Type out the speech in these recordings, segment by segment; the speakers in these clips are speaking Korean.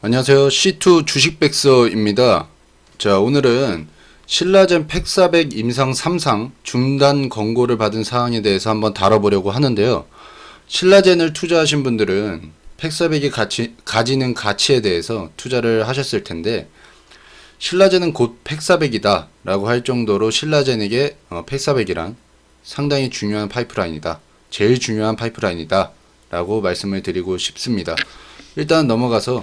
안녕하세요. C2 주식백서입니다. 자, 오늘은 신라젠 팩400 임상 3상 중단 권고를 받은 사항에 대해서 한번 다뤄보려고 하는데요. 신라젠을 투자하신 분들은 팩400이 가치, 가지는 가치에 대해서 투자를 하셨을 텐데, 신라젠은 곧 팩400이다 라고 할 정도로 신라젠에게 어, 팩400이란 상당히 중요한 파이프라인이다. 제일 중요한 파이프라인이다. 라고 말씀을 드리고 싶습니다. 일단 넘어가서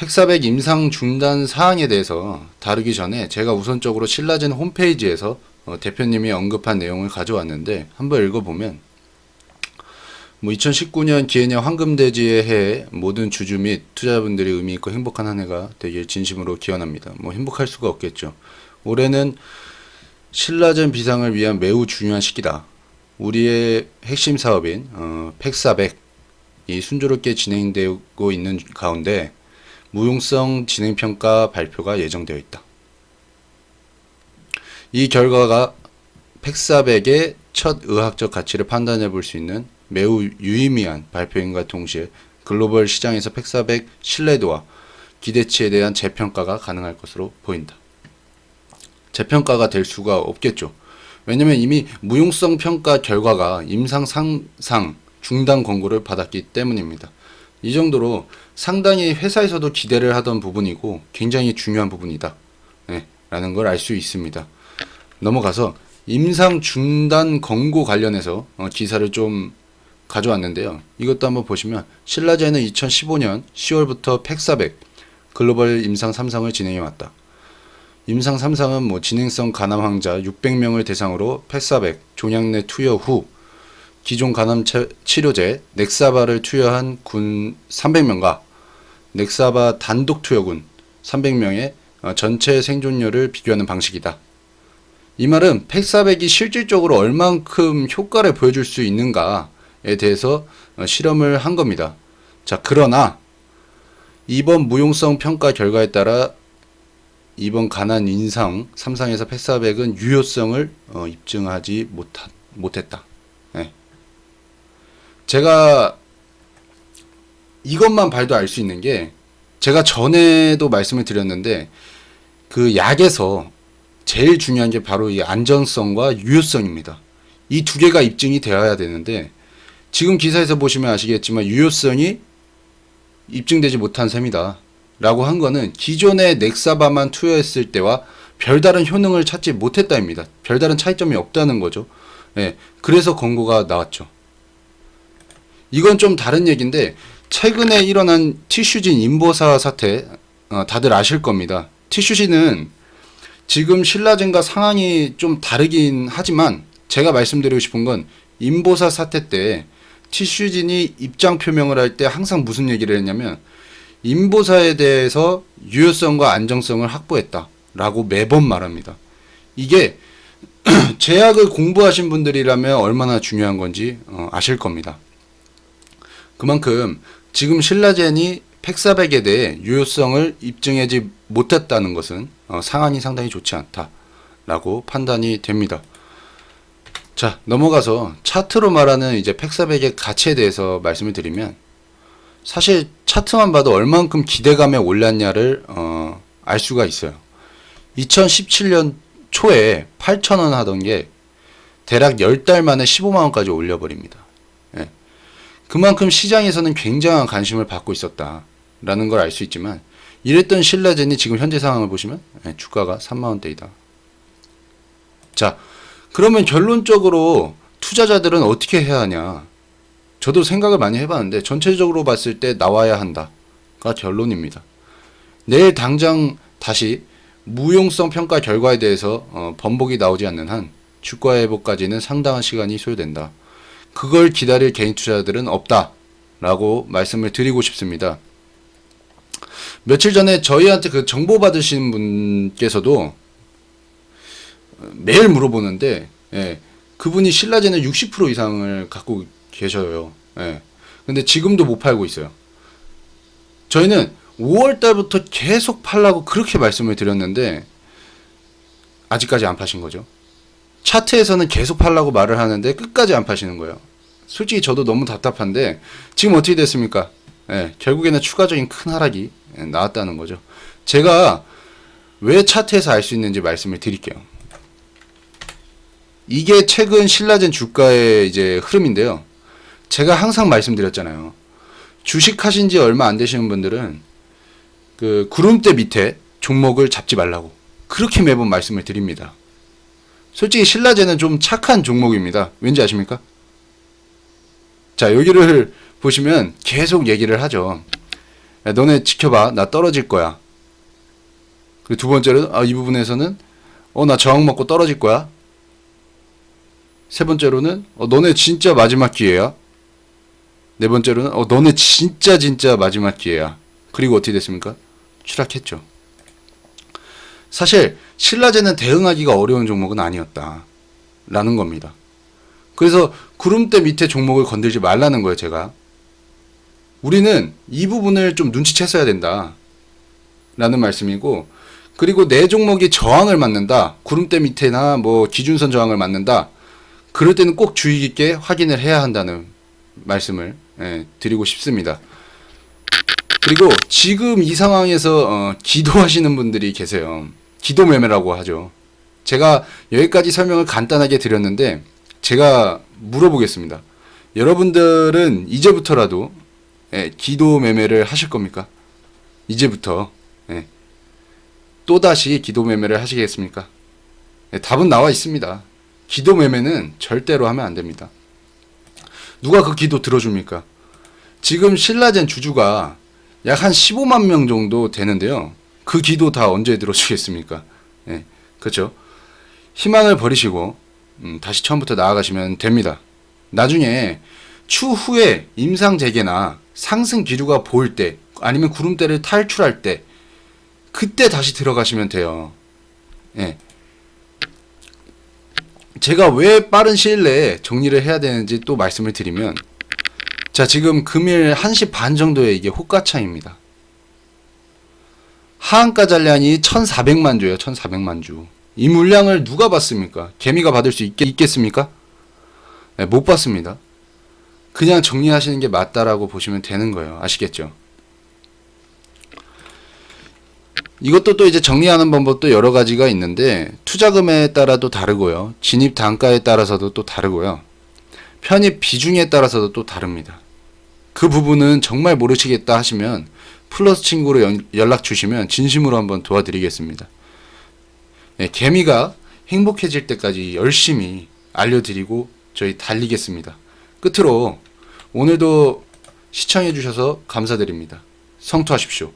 팩400 임상 중단 사항에 대해서 다루기 전에 제가 우선적으로 신라젠 홈페이지에서 어, 대표님이 언급한 내용을 가져왔는데 한번 읽어보면 뭐 2019년 기해년 황금돼지의 해에 모든 주주 및 투자자분들이 의미 있고 행복한 한 해가 되길 진심으로 기원합니다. 뭐 행복할 수가 없겠죠. 올해는 신라젠 비상을 위한 매우 중요한 시기다. 우리의 핵심 사업인 어, 팩400이 순조롭게 진행되고 있는 가운데 무용성 진행평가 발표가 예정되어 있다. 이 결과가 팩400의 첫 의학적 가치를 판단해 볼 수 있는 매우 유의미한 발표인과 동시에 글로벌 시장에서 팩400 신뢰도와 기대치에 대한 재평가가 가능할 것으로 보인다. 재평가가 될 수가 없겠죠. 왜냐면 이미 무용성 평가 결과가 임상 상상 중단 권고를 받았기 때문입니다. 이 정도로 상당히 회사에서도 기대를 하던 부분이고 굉장히 중요한 부분이다. 네, 라는 걸 알 수 있습니다. 넘어가서 임상 중단 권고 관련해서 어, 기사를 좀 가져왔는데요. 이것도 한번 보시면 신라젠은 2015년 10월부터 팩400 글로벌 임상 3상을 진행해 왔다. 임상 3상은 뭐 진행성 간암 환자 600명을 대상으로 팩400 종양내 투여 후 기존 간암 체- 치료제 넥사바를 투여한 군 300명과 넥사바 단독 투여군 300명의 어, 전체 생존율을 비교하는 방식이다. 이 말은 팩400이 실질적으로 얼만큼 효과를 보여줄 수 있는가에 대해서 어, 실험을 한 겁니다. 자, 그러나 이번 무용성 평가 결과에 따라 이번 가난 인상 3상에서 팩400은 유효성을 어, 입증하지 못했다. 예. 제가 이것만 봐도 알 수 있는 게 제가 전에도 말씀을 드렸는데 그 약에서 제일 중요한 게 바로 이 안전성과 유효성입니다. 이 두 개가 입증이 되어야 되는데 지금 기사에서 보시면 아시겠지만 유효성이 입증되지 못한 셈이다. 라고 한 거는 기존의 넥사바만 투여했을 때와 별다른 효능을 찾지 못했다입니다. 별다른 차이점이 없다는 거죠. 예. 그래서 권고가 나왔죠. 이건 좀 다른 얘기인데 최근에 일어난 티슈진 인보사 사태 어, 다들 아실 겁니다. 티슈진은 지금 신라젠과 상황이 좀 다르긴 하지만 제가 말씀드리고 싶은 건 인보사 사태 때 티슈진이 입장 표명을 할 때 항상 무슨 얘기를 했냐면 인보사에 대해서 유효성과 안정성을 확보했다 라고 매번 말합니다. 이게 제약을 공부하신 분들이라면 얼마나 중요한 건지 어, 아실 겁니다. 그만큼 지금 신라젠이 팩사백에 대해 유효성을 입증하지 못했다는 것은 어, 상황이 상당히 좋지 않다라고 판단이 됩니다. 자 넘어가서 차트로 말하는 이제 팩사백의 가치에 대해서 말씀을 드리면 사실 차트만 봐도 얼만큼 기대감에 올랐냐를 어, 알 수가 있어요. 2017년 초에 8,000원 하던 게 대략 10달 만에 15만 원까지 올려버립니다. 예. 그만큼 시장에서는 굉장한 관심을 받고 있었다라는 걸 알 수 있지만 이랬던 신라젠이 지금 현재 상황을 보시면 예, 주가가 3만 원대이다. 자, 그러면 결론적으로 투자자들은 어떻게 해야 하냐? 저도 생각을 많이 해봤는데 전체적으로 봤을 때 나와야 한다가 결론입니다. 내일 당장 다시 무용성 평가 결과에 대해서 어, 번복이 나오지 않는 한 주가 회복까지는 상당한 시간이 소요된다. 그걸 기다릴 개인 투자자들은 없다라고 말씀을 드리고 싶습니다. 며칠 전에 저희한테 그 정보 받으신 분께서도 매일 물어보는데 예, 그분이 신라젠은 60% 이상을 갖고 계셔요. 예. 근데 지금도 못 팔고 있어요. 저희는 5월 달부터 계속 팔라고 그렇게 말씀을 드렸는데 아직까지 안 파신 거죠. 차트에서는 계속 팔라고 말을 하는데 끝까지 안 파시는 거예요. 솔직히 저도 너무 답답한데 지금 어떻게 됐습니까? 예, 결국에는 추가적인 큰 하락이 예, 나왔다는 거죠. 제가 왜 차트에서 알 수 있는지 말씀을 드릴게요. 이게 최근 신라젠 주가의 이제 흐름인데요. 제가 항상 말씀드렸잖아요. 주식 하신 지 얼마 안 되시는 분들은 그 구름대 밑에 종목을 잡지 말라고 그렇게 매번 말씀을 드립니다. 솔직히 신라젠은 좀 착한 종목입니다. 왠지 아십니까? 자, 여기를 보시면 계속 얘기를 하죠. 야, 너네 지켜봐. 나 떨어질 거야. 그리고 두 번째로, 아, 이 부분에서는, 어, 나 저항 먹고 떨어질 거야. 세 번째로는, 어, 너네 진짜 마지막 기회야. 네 번째로는, 어, 너네 진짜 진짜 마지막 기회야. 그리고 어떻게 됐습니까? 추락했죠. 사실, 신라제는 대응하기가 어려운 종목은 아니었다. 라는 겁니다. 그래서 구름대 밑에 종목을 건들지 말라는 거예요, 제가. 우리는 이 부분을 좀 눈치챘어야 된다. 라는 말씀이고, 그리고 내 종목이 저항을 맞는다. 구름대 밑에나 뭐 기준선 저항을 맞는다. 그럴 때는 꼭 주의 깊게 확인을 해야 한다는 말씀을 예, 드리고 싶습니다. 그리고 지금 이 상황에서 어, 기도하시는 분들이 계세요. 기도 매매라고 하죠. 제가 여기까지 설명을 간단하게 드렸는데 제가 물어보겠습니다. 여러분들은 이제부터라도 예, 기도 매매를 하실 겁니까? 이제부터 예, 또다시 기도 매매를 하시겠습니까? 예, 답은 나와 있습니다. 기도 매매는 절대로 하면 안 됩니다. 누가 그 기도 들어줍니까? 지금 신라젠 주주가 약 한 15만 명 정도 되는데요. 그 기도 다 언제 들어주겠습니까? 예, 그렇죠. 희망을 버리시고 음, 다시 처음부터 나아가시면 됩니다. 나중에 추후에 임상 재개나 상승 기류가 보일 때 아니면 구름대를 탈출할 때 그때 다시 들어가시면 돼요. 예. 제가 왜 빠른 시일 내에 정리를 해야 되는지 또 말씀을 드리면 자 지금 금일 1시 반 정도에 이게 호가창입니다. 하한가 잔량이 1,400만 주예요. 1,400만 주. 이 물량을 누가 받습니까? 개미가 받을 수 있겠, 있겠습니까? 네, 못 받습니다. 그냥 정리하시는 게 맞다라고 보시면 되는 거예요. 아시겠죠? 이것도 또 이제 정리하는 방법도 여러 가지가 있는데 투자금에 따라도 다르고요. 진입 단가에 따라서도 또 다르고요. 편입 비중에 따라서도 또 다릅니다. 그 부분은 정말 모르시겠다 하시면 플러스 친구로 연, 연락 주시면 진심으로 한번 도와드리겠습니다. 네, 개미가 행복해질 때까지 열심히 알려드리고 저희 달리겠습니다. 끝으로 오늘도 시청해 주셔서 감사드립니다. 성투하십시오.